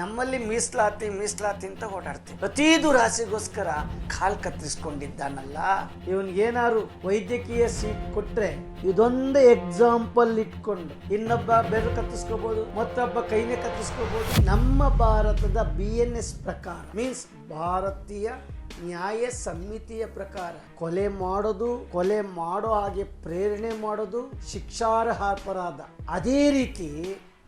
ನಮ್ಮಲ್ಲಿ ಮೀಸಲಾತಿ ಮೀಸಲಾತಿ ಅಂತ ಓಡಾಡ್ತೀವಿ. ಪ್ರತಿ ದುರಾಸೆಗೋಸ್ಕರ ಕಾಲ್ ಕತ್ತರಿಸ್ಕೊಂಡಿದ್ದಾನಲ್ಲ. ಇವನ್ಗೇನಾದ್ರು ವೈದ್ಯಕೀಯ ಸೀಟ್ ಕೊಟ್ರೆ ಇದೊಂದು ಎಕ್ಸಾಂಪಲ್ ಇಟ್ಕೊಂಡು ಇನ್ನೊಬ್ಬ ಬೆರಳು ಕತ್ತಿಸ್ಕೋಬಹುದು ಮತ್ತೊಬ್ಬ ಕೈನೇ ಕತ್ತಿಸ್ಕೋಬಹುದು ನಮ್ಮ ಭಾರತದ ಬಿ ಎನ್ ಎಸ್ ಪ್ರಕಾರ ಮೀನ್ಸ್ ಭಾರತೀಯ ನ್ಯಾಯ ಸಮಿತಿಯ ಪ್ರಕಾರ, ಕೊಲೆ ಮಾಡೋದು, ಕೊಲೆ ಮಾಡೋ ಹಾಗೆ ಪ್ರೇರಣೆ ಮಾಡೋದು ಶಿಕ್ಷಾರ್ಹ ಅಪರಾಧ. ಅದೇ ರೀತಿ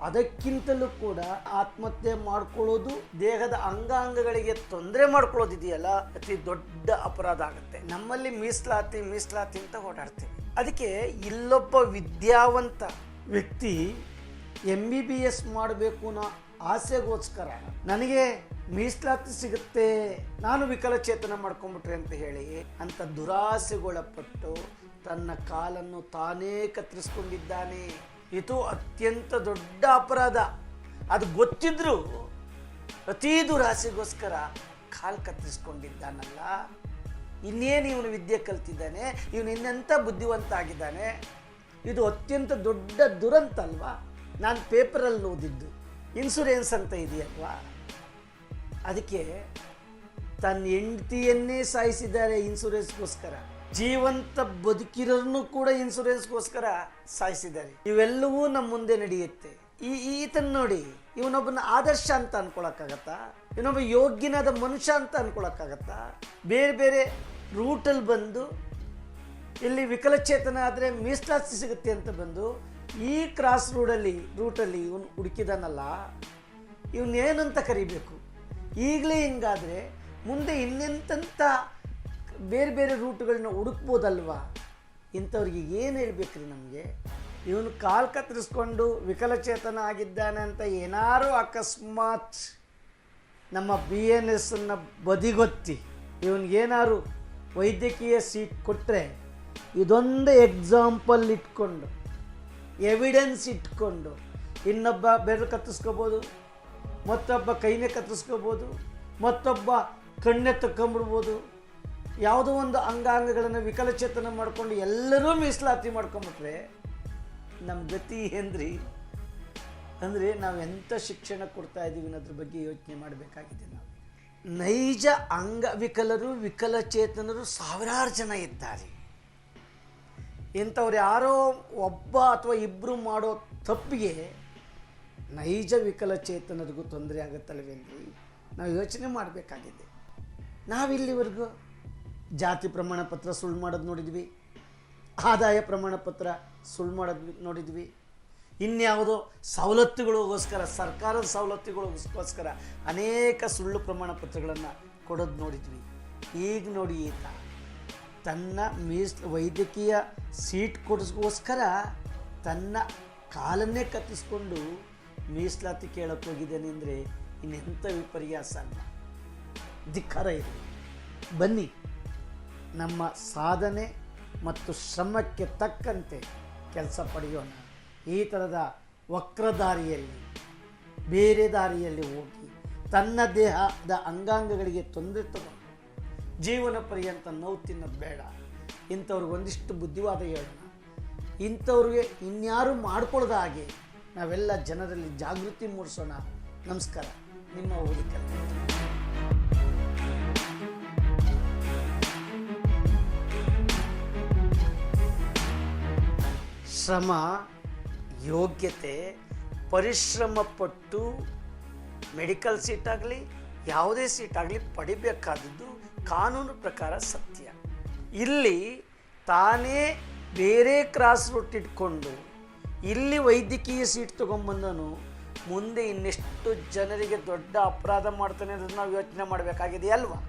ಅದಕ್ಕಿಂತಲೂ ಕೂಡ ಆತ್ಮಹತ್ಯೆ ಮಾಡ್ಕೊಳ್ಳೋದು ದೇಹದ ಅಂಗಾಂಗಗಳಿಗೆ ತೊಂದರೆ ಮಾಡ್ಕೊಳ್ಳೋದಿದೆಯಲ್ಲ, ಅತಿ ದೊಡ್ಡ ಅಪರಾಧ ಆಗುತ್ತೆ. ನಮ್ಮಲ್ಲಿ ಮೀಸಲಾತಿ ಮೀಸಲಾತಿ ಅಂತ ಓಡಾಡ್ತೀವಿ. ಅದಕ್ಕೆ ಇಲ್ಲೊಬ್ಬ ವಿದ್ಯಾವಂತ ವ್ಯಕ್ತಿ ಎಂ ಬಿ ಬಿ ಎಸ್ ಮಾಡಬೇಕು ಅನ್ನೋ ಆಸೆಗೋಸ್ಕರ ನನಗೆ ಮೀಸಲಾತಿ ಸಿಗುತ್ತೆ, ನಾನು ವಿಕಲಚೇತನ ಮಾಡ್ಕೊಂಡ್ಬಿಟ್ರೆ ಅಂತ ಹೇಳಿ ಅಂತ ದುರಾಸೆಗೊಳಪಟ್ಟು ತನ್ನ ಕಾಲನ್ನು ತಾನೇ ಕತ್ತರಿಸ್ಕೊಂಡಿದ್ದಾನೆ. ಇದು ಅತ್ಯಂತ ದೊಡ್ಡ ಅಪರಾಧ. ಅದು ಗೊತ್ತಿದ್ರೂ ಅತೀ ದುರಾಸೆಗೋಸ್ಕರ ಕಾಲು ಕತ್ತರಿಸ್ಕೊಂಡಿದ್ದಾನಲ್ಲ. ಇನ್ನೇನು ಇವನು ವಿದ್ಯೆ ಕಲ್ತಿದ್ದಾನೆ, ಇವನು ಇನ್ನೆಂಥ ಬುದ್ಧಿವಂತ ಆಗಿದ್ದಾನೆ ಇದು ಅತ್ಯಂತ ದೊಡ್ಡ ದುರಂತ ಅಲ್ವಾ? ನಾನು ಪೇಪರಲ್ಲಿ ಓದಿದ್ದು. ಇನ್ಸುರೆನ್ಸ್ ಅಂತ ಇದೆಯಲ್ವಾ? ಅದಕ್ಕೆ ತನ್ನ ಹೆಂಡತಿಯನ್ನೇ ಸಾಯಿಸಿದ್ದಾರೆ ಇನ್ಸೂರೆನ್ಸ್ಗೋಸ್ಕರ. ಜೀವಂತ ಬದುಕಿರೋರ್ನು ಕೂಡ ಇನ್ಸೂರೆನ್ಸ್ಗೋಸ್ಕರ ಸಾಯಿಸಿದ್ದಾರೆ. ಇವೆಲ್ಲವೂ ನಮ್ಮ ಮುಂದೆ ನಡೆಯುತ್ತೆ. ಈ ಈತನ ನೋಡಿ, ಇವನೊಬ್ಬನ ಆದರ್ಶ ಅಂತ ಅನ್ಕೊಳಕ್ಕಾಗತ್ತಾ? ಇವನೊಬ್ಬ ಯೋಗ್ಯನಾದ ಮನುಷ್ಯ ಅಂತ ಅನ್ಕೊಳಕ್ಕಾಗತ್ತಾ? ಬೇರೆ ಬೇರೆ ರೂಟಲ್ಲಿ ಬಂದು, ಇಲ್ಲಿ ವಿಕಲಚೇತನ ಆದರೆ ಮೀಸಲಾತಿ ಸಿಗುತ್ತೆ ಅಂತ ಬಂದು, ಈ ಕ್ರಾಸ್ ರೋಡಲ್ಲಿ ರೂಟಲ್ಲಿ ಇವನು ಹುಡುಕಿದಾನಲ್ಲ, ಇವನೇನಂತ ಕರಿಬೇಕು? ಈಗಲೇ ಹಿಂಗಾದರೆ ಮುಂದೆ ಇನ್ನೆಂತ ಬೇರೆ ಬೇರೆ ರೂಟ್ಗಳನ್ನ ಹುಡುಕ್ಬೋದಲ್ವಾ? ಇಂಥವ್ರಿಗೆ ಏನು ಹೇಳ್ಬೇಕ್ರಿ ನಮಗೆ? ಇವನು ಕಾಲು ಕತ್ತರಿಸ್ಕೊಂಡು ವಿಕಲಚೇತನ ಆಗಿದ್ದಾನೆ ಅಂತ ಏನಾರು ಅಕಸ್ಮಾತ್ ನಮ್ಮ ಬಿ ಎನ್ ಎಸ್ಸನ್ನು ಬದಿಗೊತ್ತಿ ಇವನಿಗೇನಾದ್ರು ವೈದ್ಯಕೀಯ ಸೀಟ್ ಕೊಟ್ಟರೆ ಇದೊಂದು ಎಕ್ಸಾಂಪಲ್ ಇಟ್ಕೊಂಡು, ಎವಿಡೆನ್ಸ್ ಇಟ್ಕೊಂಡು ಇನ್ನೊಬ್ಬ ಬೆರಳು ಕತ್ತರಿಸ್ಕೋಬೋದು, ಮತ್ತೊಬ್ಬ ಕೈನೇ ಕತ್ತರಿಸ್ಕೋಬೋದು, ಮತ್ತೊಬ್ಬ ಕಣ್ಣೆ ತಕ್ಕೊಂಬಿಡ್ಬೋದು. ಯಾವುದೋ ಒಂದು ಅಂಗಾಂಗಗಳನ್ನು ವಿಕಲಚೇತನ ಮಾಡಿಕೊಂಡು ಎಲ್ಲರೂ ಮೀಸಲಾತಿ ಮಾಡ್ಕೊಂಬಿಟ್ರೆ ನಮ್ಮ ಗತಿ ಏನ್ರಿ? ಅಂದರೆ ನಾವು ಎಂಥ ಶಿಕ್ಷಣ ಕೊಡ್ತಾ ಇದ್ದೀವಿ ಅನ್ನೋದ್ರ ಬಗ್ಗೆ ಯೋಚನೆ ಮಾಡಬೇಕಾಗಿದೆ ನಾವು. ನೈಜ ಅಂಗವಿಕಲರು ವಿಕಲಚೇತನರು ಸಾವಿರಾರು ಜನ ಇದ್ದಾರೆ. ಇಂಥವ್ರು ಯಾರೋ ಒಬ್ಬ ಅಥವಾ ಇಬ್ಬರು ಮಾಡೋ ತಪ್ಪಿಗೆ ನೈಜ ವಿಕಲಚೇತನರಿಗೂ ತೊಂದರೆ ಆಗುತ್ತಲ್ವೇನ್ರಿ? ನಾವು ಯೋಚನೆ ಮಾಡಬೇಕಾಗಿದೆ. ನಾವಿಲ್ಲಿವರೆಗೂ ಜಾತಿ ಪ್ರಮಾಣ ಪತ್ರ ಸುಳ್ಳು ಮಾಡೋದು ನೋಡಿದ್ವಿ, ಆದಾಯ ಪ್ರಮಾಣ ಪತ್ರ ಸುಳ್ಳು ಮಾಡೋದು ನೋಡಿದ್ವಿ. ಇನ್ಯಾವುದೋ ಸವಲತ್ತುಗಳಿಗೋಸ್ಕರ, ಸರ್ಕಾರದ ಸವಲತ್ತುಗಳಿಗೋಸ್ಕರ ಅನೇಕ ಸುಳ್ಳು ಪ್ರಮಾಣ ಪತ್ರಗಳನ್ನು ಕೊಡೋದು ನೋಡಿದ್ವಿ. ಈಗ ನೋಡಿ ಈತ ತನ್ನ ಮೀಸ್, ವೈದ್ಯಕೀಯ ಸೀಟ್ ಕೊಡಿಸ್ಗೋಸ್ಕರ ತನ್ನ ಕಾಲನ್ನೇ ಕತ್ತಿಸ್ಕೊಂಡು ಮೀಸಲಾತಿ ಕೇಳಕ್ಕೆ ಹೋಗಿದ್ದೇನೆ ಅಂದರೆ ಇನ್ನೆಂಥ ವಿಪರ್ಯಾಸ ಅಲ್ಲ ಧಿಕ್ಕಾರ ಇದೆ. ಬನ್ನಿ, ನಮ್ಮ ಸಾಧನೆ ಮತ್ತು ಶ್ರಮಕ್ಕೆ ತಕ್ಕಂತೆ ಕೆಲಸ ಪಡೆಯೋಣ. ಈ ಥರದ ವಕ್ರದಾರಿಯಲ್ಲಿ, ಬೇರೆ ದಾರಿಯಲ್ಲಿ ಹೋಗಿ, ತನ್ನ ದೇಹದ ಅಂಗಾಂಗಗಳಿಗೆ ತೊಂದರೆ ತಗೊಂಡು ಜೀವನ ಪರ್ಯಂತ ನೋವು ತಿನ್ನೋದು ಬೇಡ. ಇಂಥವ್ರಿಗೆ ಒಂದಿಷ್ಟು ಬುದ್ಧಿವಾದ ಹೇಳೋಣ. ಇಂಥವ್ರಿಗೆ ಇನ್ಯಾರು ಮಾಡ್ಕೊಳ್ದ ಹಾಗೆ ನಾವೆಲ್ಲ ಜನರಲ್ಲಿ ಜಾಗೃತಿ ಮೂಡಿಸೋಣ. ನಮಸ್ಕಾರ. ನಿಮ್ಮ ಹೋಲಿಕೆ ಶ್ರಮ, ಯೋಗ್ಯತೆ ಪರಿಶ್ರಮ ಪಟ್ಟು ಮೆಡಿಕಲ್ ಸೀಟ್ ಆಗಲಿ ಯಾವುದೇ ಸೀಟ್ ಆಗಲಿ ಪಡಿಬೇಕಾದದ್ದು ಕಾನೂನು ಪ್ರಕಾರ ಸತ್ಯ. ಇಲ್ಲಿ ತಾನೇ ಬೇರೆ ಕ್ರಾಸ್ ರೂಟ್ ಇಟ್ಕೊಂಡು ಇಲ್ಲಿ ವೈದ್ಯಕೀಯ ಸೀಟ್ ತೊಗೊಂಬಂದನು ಮುಂದೆ ಇನ್ನೆಷ್ಟು ಜನರಿಗೆ ದೊಡ್ಡ ಅಪರಾಧ ಮಾಡ್ತಾನೆ ಅನ್ನೋದು ನಾವು ಯೋಚನೆ ಮಾಡಬೇಕಾಗಿದೆ ಅಲ್ವಾ?